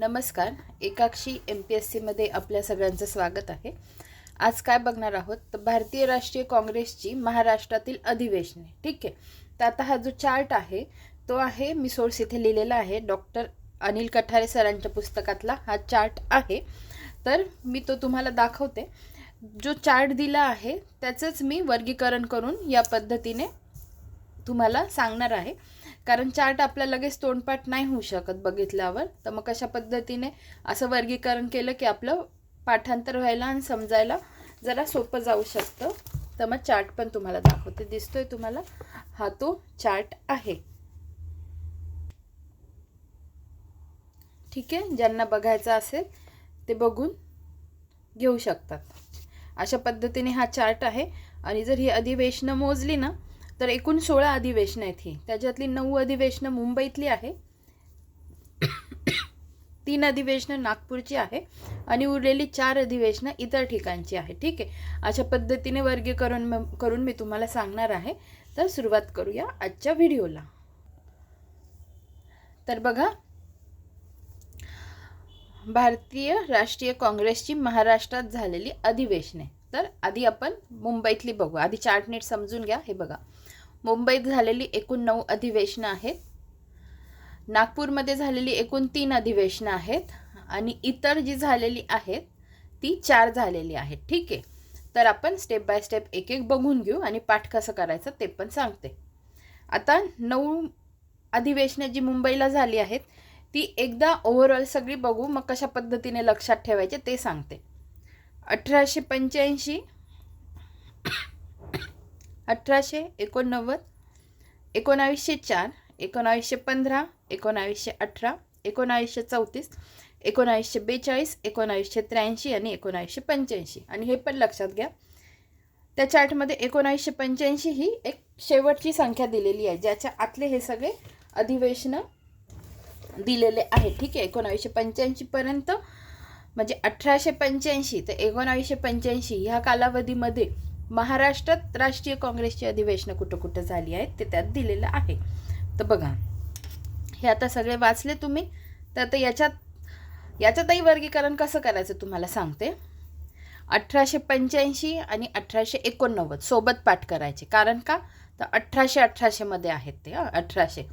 नमस्कार एकाक्षी M P S सीमध्ये आपल्या सगळ्यांचं स्वागत आहे. आज काय बघणार आहोत? तर भारतीय राष्ट्रीय काँग्रेसची महाराष्ट्रातील अधिवेशने ठीक आहे? तर आता हा जो चार्ट आहे तो आहे मी सोर्स इथे लिहिलेला आहे. डॉक्टर अनिल कठारे सरांच्या पुस्तकातला हा चार्ट आहे. तर मी तो तुम्हाला दाखवते. जो चार्ट दिला आहे त्याचंच मी वर्गीकरण करून या पद्धतीने तुम्हाला सांगणार आहे. कारण चार्ट आपल्या लगेच तोंडपाठ नाही होऊ शकत बघितल्यावर. तर मग कशा पद्धतीने असं वर्गीकरण केलं की आपलं पाठांतर व्हायला आणि समजायला जरा सोपं जाऊ शकतं. तर मग चार्ट पण तुम्हाला दाखवते. दिसतोय तुम्हाला? हा तो चार्ट आहे. ठीक आहे? ज्यांना बघायचं असेल ते बघून घेऊ शकतात. अशा पद्धतीने हा चार्ट आहे. आणि जर ही अधिवेशनं मोजली ना तर एकूण सोळा अधिवेशनं आहेत ही. त्याच्यातली नऊ अधिवेशनं मुंबईतली आहे. तीन अधिवेशनं नागपूरची आहे आणि उरलेली चार अधिवेशनं इतर ठिकाणची आहे. ठीक आहे? अशा पद्धतीने वर्गीकरण करून मी तुम्हाला सांगणार आहे. तर सुरुवात करूया आजच्या व्हिडिओला. तर बघा. भारतीय राष्ट्रीय काँग्रेसची महाराष्ट्रात झालेली अधिवेशने. तर आधी आपण मुंबईतली बघू. आधी चार्ट नीट समजून घ्या. हे बघा. मुंबईत झालेली एकूण नऊ अधिवेशनं आहेत. नागपूरमध्ये झालेली एकूण तीन अधिवेशनं आहेत आणि इतर जी झालेली आहेत ती चार झालेली आहेत. ठीक आहे? तर आपण स्टेप बाय स्टेप एक एक बघून घेऊ आणि पाठ कसं करायचं ते पण सांगते. आता नऊ अधिवेशनं जी मुंबईला झाली आहेत ती एकदा ओव्हरऑल सगळी बघू मग कशा पद्धतीने लक्षात ठेवायचे ते सांगते. अठराशे पंच्याऐंशी अठराशे एकोणनव्वद एकोणावीसशे चार एकोणावीसशे पंधरा एकोणावीसशे अठरा एकोणावीसशे चौतीस एकोणावीसशे बेचाळीस एकोणावीसशे त्र्याऐंशी आणि एकोणावीसशे पंच्याऐंशी. आणि हे पण लक्षात घ्या. त्या चार्टमध्ये एकोणावीसशे पंच्याऐंशी ही एक शेवटची संख्या दिलेली आहे ज्याच्या आतले हे सगळे अधिवेशनं दिलेले आहे. ठीक आहे एकोणावीसशे पंच्याऐंशीपर्यंत म्हणजे अठराशे पंच्याऐंशी ते एकोणावीसशे पंच्याऐंशी ह्या कालावधीमध्ये महाराष्ट्रात राष्ट्रीय काँग्रेसची अधिवेशनं कुठं कुठं झाली आहेत ते त्यात दिलेलं आहे. तर बघा हे आता सगळे वाचले तुम्ही तर आता याच्यात याच्यातही वर्गीकरण कसं करायचं तुम्हाला सांगते. अठराशे पंच्याऐंशी आणि अठराशे एकोणनव्वद सोबत पाठ करायचे. कारण का? तर अठराशे अठराशेमध्ये आहेत ते अठराशे.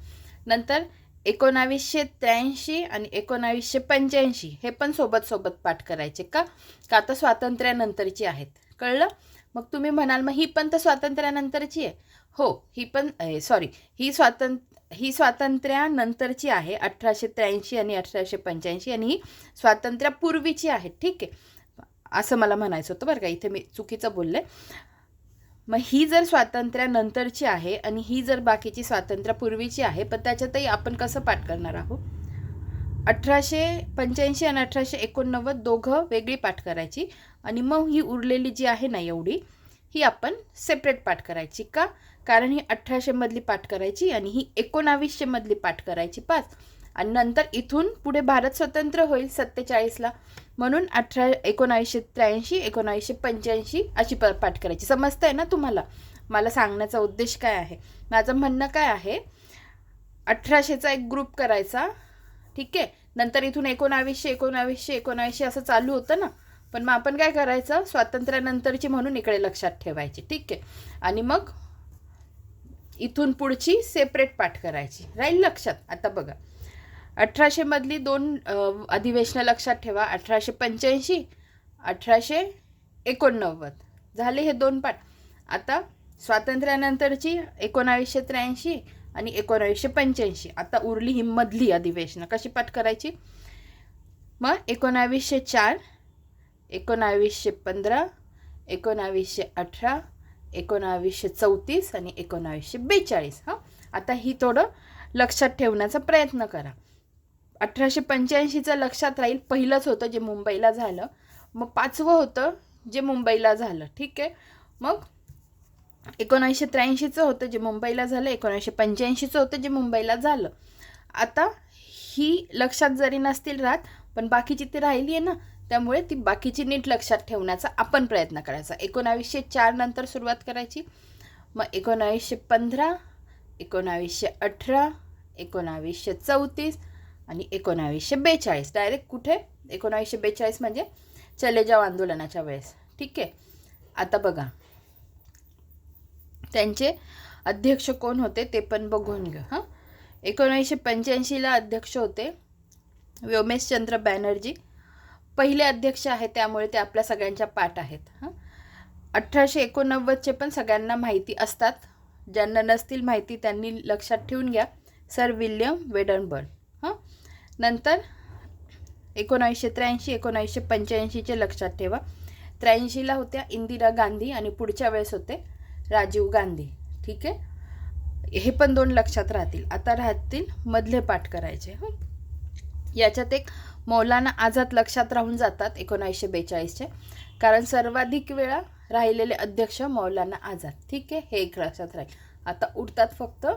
नंतर एकोणावीसशे त्र्याऐंशी आणि एकोणावीसशे पंच्याऐंशी हे पण सोबत सोबत पाठ करायचे का? का आता स्वातंत्र्यानंतरची आहेत. कळलं? मग तुम्ही म्हणाल मग ही पण तर स्वातंत्र्यानंतरची आहे. हो ही पण सॉरी ही स्वातंत्र्य ही स्वातंत्र्यानंतरची आहे अठराशे त्र्याऐंशी आणि अठराशे पंच्याऐंशी आणि ही स्वातंत्र्यापूर्वीची आहे. ठीक आहे. असं मला म्हणायचं होतं बरं का इथे मी चुकीचं बोलले. मग ही जर स्वातंत्र्यानंतरची आहे आणि ही जर बाकीची स्वातंत्र्यापूर्वीची आहे पण त्याच्यातही आपण कसं पाठ करणार आहोत? अठराशे पंच्याऐंशी आणि अठराशे एकोणनव्वद दोघं वेगळी पाठ करायची. आणि मग ही उरलेली जी आहे ना एवढी ही आपण सेपरेट पाठ करायची का? कारण ही अठराशेमधली पाठ करायची आणि ही एकोणावीसशेमधली पाठ करायची पाच. आणि नंतर इथून पुढे भारत स्वतंत्र होईल सत्तेचाळीसला. म्हणून अठरा एकोणावीसशे त्र्याऐंशी एकोणावीसशे पंच्याऐंशी अशी प पाठ करायची. समजतं आहे ना तुम्हाला? मला सांगण्याचा उद्देश काय आहे? माझं म्हणणं काय आहे? अठराशेचा एक ग्रुप करायचा. ठीक आहे? नंतर इथून एकोणावीसशे एकोणावीसशे एकोणावीसशे असं चालू होतं ना? पण मग आपण काय करायचं? स्वातंत्र्यानंतरची म्हणून इकडे लक्षात ठेवायची. ठीक आहे? आणि मग इथून पुढची सेपरेट पाठ करायची. राहील लक्षात? आता बघा. अठराशेमधली दोन अधिवेशनं लक्षात ठेवा. अठराशे पंच्याऐंशी अठराशे एकोणनव्वद. झाले हे दोन पाठ. आता स्वातंत्र्यानंतरची एकोणावीसशे त्र्याऐंशी आणि एकोणावीसशे पंच्याऐंशी. आता उरली ही मधली अधिवेशनं. कशी पाठ करायची? मग एकोणावीसशे चार एकोणावीसशे पंधरा एकोणावीसशे अठरा एकोणावीसशे चौतीस आणि एकोणावीसशे बेचाळीस. हां? आता ही थोडं लक्षात ठेवण्याचा प्रयत्न करा. अठराशे पंच्याऐंशीचं लक्षात राहील. पहिलंच होतं जे मुंबईला झालं. मग पाचवं होतं जे मुंबईला झालं. ठीक आहे? मग एकोणावीसशे त्र्याऐंशीचं होतं जे मुंबईला झालं. एकोणावीसशे पंच्याऐंशीचं होतं जे मुंबईला झालं. आता ही लक्षात जरी नसतील राहत पण बाकीची ती राहिली आहे ना त्यामुळे ती बाकीची नीट लक्षात ठेवण्याचा आपण प्रयत्न करायचा. एकोणावीसशे चार नंतर सुरुवात करायची. मग एकोणावीसशे पंधरा एकोणावीसशे अठरा एकोणावीसशे चौतीस आणि एकोणावीसशे बेचाळीस. डायरेक्ट कुठे? एकोणावीसशे बेचाळीस म्हणजे चले जाव आंदोलनाच्या वेळेस. ठीक आहे? आता बघा. त्यांचे अध्यक्ष कोण होते ते पण बघून घेऊ हां. एकोणावीसशे पंच्याऐंशीला अध्यक्ष होते व्योमेशचंद्र बॅनर्जी. पहिले अध्यक्ष आहेत त्यामुळे ते आपल्या सगळ्यांच्या पाठ आहेत हां? अठराशे एकोणनव्वदचे पण सगळ्यांना माहिती असतात. ज्यांना नसतील माहिती त्यांनी लक्षात ठेवून घ्या. सर विल्यम वेडनबर्न हां? नंतर एकोणावीसशे त्र्याऐंशी एकोणावीसशे पंच्याऐंशीचे लक्षात ठेवा. त्र्याऐंशीला होत्या इंदिरा गांधी आणि पुढच्या वेळेस होते राजीव गांधी ठीक आहे? हे पण दोन लक्षात राहतील. आता राहतील मधले पाठ करायचे हं? याच्यात एक मौलाना आझाद लक्षात राहून जातात एकोणावीसशे बेचाळीसचे. कारण सर्वाधिक वेळा राहिलेले अध्यक्ष मौलाना आझाद. ठीक आहे? हे एक लक्षात राहील. आता उरतात फक्त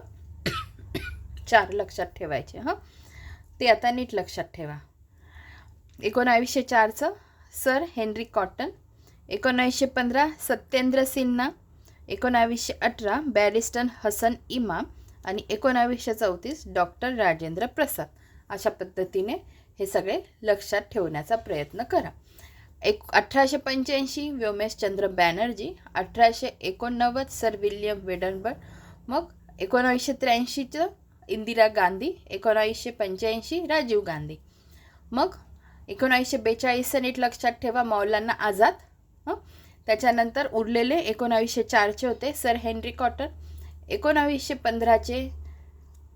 चार लक्षात ठेवायचे हां? ते आता नीट लक्षात ठेवा. एकोणावीसशे चारचं सर हेनरी कॉटन. एकोणावीसशे पंधरा सत्येंद्र सिन्हा. एकोणावीसशे अठरा बॅरिस्टन हसन इमाम. आणि एकोणावीसशे चौतीस डॉक्टर राजेंद्र प्रसाद. अशा पद्धतीने हे सगळे लक्षात ठेवण्याचा प्रयत्न करा. एक अठराशे पंच्याऐंशी व्योमेशचंद्र बॅनर्जी अठराशे एकोणनव्वद सर विल्यम वेडनबर्ग मग एकोणावीसशे त्र्याऐंशीचं इंदिरा गांधी एकोणावीसशे पंच्याऐंशी राजीव गांधी. मग एकोणावीसशे बेचाळीसचं नीट लक्षात ठेवा मौलांना आझाद हं? त्याच्यानंतर उरलेले एकोणावीसशे चारचे होते सर हेनरी कॉटन एकोणावीसशे पंधराचे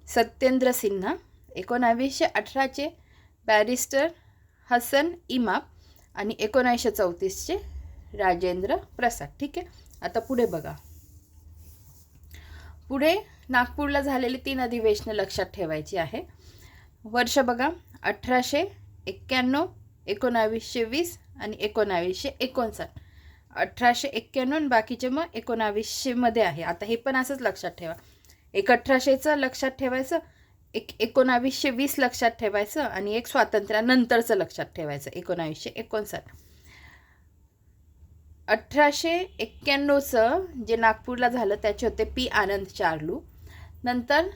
सत्येंद्र सिन्हा एकोणावीसशे अठराचे बॅरिस्टर हसन इमाप आणि एकोणावीसशे चौतीसचे राजेंद्र प्रसाद. ठीक आहे? आता पुढे बघा. पुढे नागपूरला झालेली तीन अधिवेशनं लक्षात ठेवायची आहे. वर्ष बघा अठराशे एक्क्याण्णव एकोणावीसशे वीस आणि एकोणावीसशे एकोणसाठ. अठराशे एक्क्याण्णव आणि बाकीचे मग एकोणावीसशेमध्ये आहे. आता हे पण असंच लक्षात ठेवा. एक अठराशेचं लक्षात ठेवायचं एक एकोणावीसशे वीस लक्षात ठेवायचं आणि एक स्वातंत्र्यानंतरचं लक्षात ठेवायचं. एकोणावीसशे एकोणसाठ. अठराशे एक्क्याण्णवचं जे नागपूरला झालं त्याचे होते पी. आनंद चार्लू. नंतर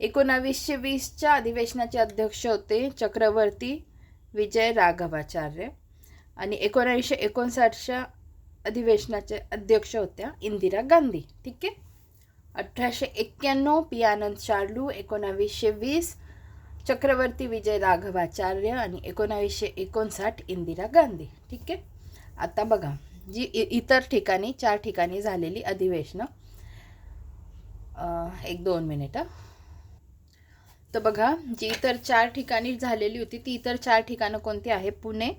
एकोणावीसशे वीसच्या अधिवेशनाचे अध्यक्ष होते चक्रवर्ती विजय राघवाचार्य आणि एकोणावीसशे एकोणसाठच्या अधिवेशनाचे अध्यक्ष होत्या इंदिरा गांधी. ठीक आहे? अठराशे एक्क्याण्णव पियानंद शार्लू एकोणावीसशे वीस चक्रवर्ती विजय राघवाचार्य आणि एकोणावीसशे एकोणसाठ इंदिरा गांधी. ठीक आहे? आता बघा जी इ इतर ठिकाणी चार ठिकाणी झालेली अधिवेशनं. एक दोन मिनिटं. तर बघा जी इतर चार ठिकाणी झालेली होती ती इतर चार ठिकाणं कोणती आहे? पुणे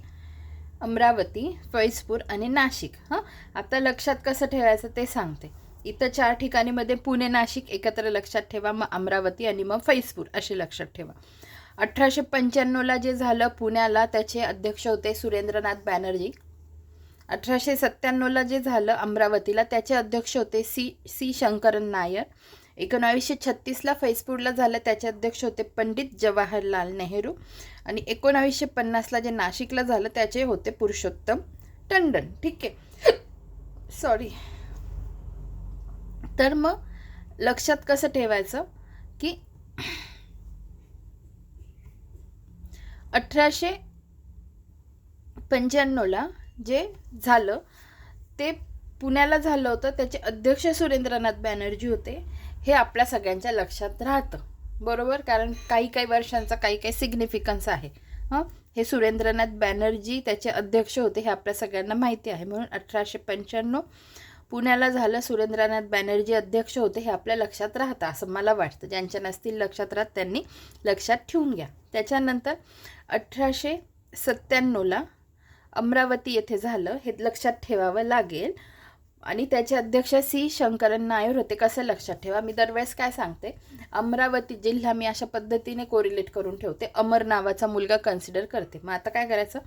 अमरावती फैजपूर आणि नाशिक. हां? आता लक्षात कसं ठेवायचं ते सांगते. इथं चार ठिकाणीमध्ये पुणे नाशिक एकत्र लक्षात ठेवा मग अमरावती आणि मग फैजपूर असे लक्षात ठेवा. अठराशे पंच्याण्णवला जे झालं पुण्याला त्याचे अध्यक्ष होते सुरेंद्रनाथ बॅनर्जी. अठराशे सत्त्याण्णवला जे झालं अमरावतीला त्याचे अध्यक्ष होते सी सी शंकरन नायर. एकोणावीसशे छत्तीसला फैजपूरला झालं त्याचे अध्यक्ष होते पंडित जवाहरलाल नेहरू. आणि एकोणावीसशे पन्नासला जे नाशिकला झालं त्याचे होते पुरुषोत्तम टंडन. ठीक आहे. सॉरी तर मग लक्षात कसं ठेवायचं की अठराशे पंच्याण्णवला जे झालं ते पुण्याला झालं होतं. त्याचे अध्यक्ष सुरेंद्रनाथ बॅनर्जी होते. हे आपल्या सगळ्यांच्या लक्षात राहतं. बरोबर? कारण काही काही वर्षांचा काही काही सिग्निफिकन्स आहे. हां? हे सुरेंद्रनाथ बॅनर्जी त्याचे अध्यक्ष होते हे आपल्या सगळ्यांना माहिती आहे. म्हणून अठराशे पंच्याण्णव पुण्याला झालं सुरेंद्रनाथ बॅनर्जी अध्यक्ष होते हे आपल्या लक्षात राहतं असं मला वाटतं. ज्यांच्या नसतील लक्षात राहत त्यांनी लक्षात ठेवून घ्या. त्याच्यानंतर अठराशे सत्त्याण्णवला अमरावती येथे झालं हे लक्षात ठेवावं लागेल. आणि त्याचे अध्यक्ष सी. शंकरन नायर होते कसं लक्षात ठेवा? मी दरवेळेस काय सांगते? अमरावती जिल्हा मी अशा पद्धतीने कोरिलेट करून ठेवते. अमर नावाचा मुलगा कन्सिडर करते. मग आता काय करायचं?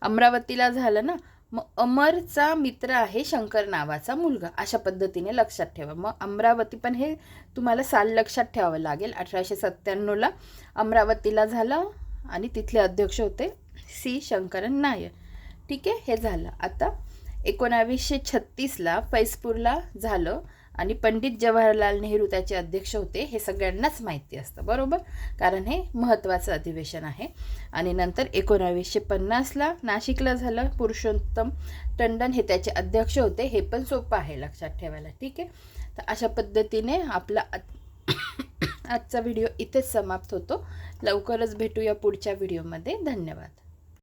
अमरावतीला झालं ना मग अमरचा मित्र आहे शंकर नावाचा मुलगा. अशा पद्धतीने लक्षात ठेवा. मग अमरावती पण हे तुम्हाला साल लक्षात ठेवावं लागेल. अठराशे सत्त्याण्णवला अमरावतीला झालं आणि तिथले अध्यक्ष होते सी शंकरन नायर. ठीक आहे? हे झालं. आता एकोणावीसशे छत्तीसला फैजपूरला झालं. आणि पंडित जवाहरलाल नेहरू त्याचे अध्यक्ष होते हे सगळ्यांनाच माहिती असतं बरोबर? कारण हे महत्त्वाचं अधिवेशन आहे. आणि नंतर एकोणावीसशे पन्नासला नाशिकला झालं पुरुषोत्तम टंडन हे त्याचे अध्यक्ष होते हे पण सोपं आहे लक्षात ठेवायला ठीक आहे? तर अशा पद्धतीने आपला आजचा व्हिडिओ इथेच समाप्त होतो. लवकरच भेटूया पुढच्या व्हिडिओमध्ये. धन्यवाद.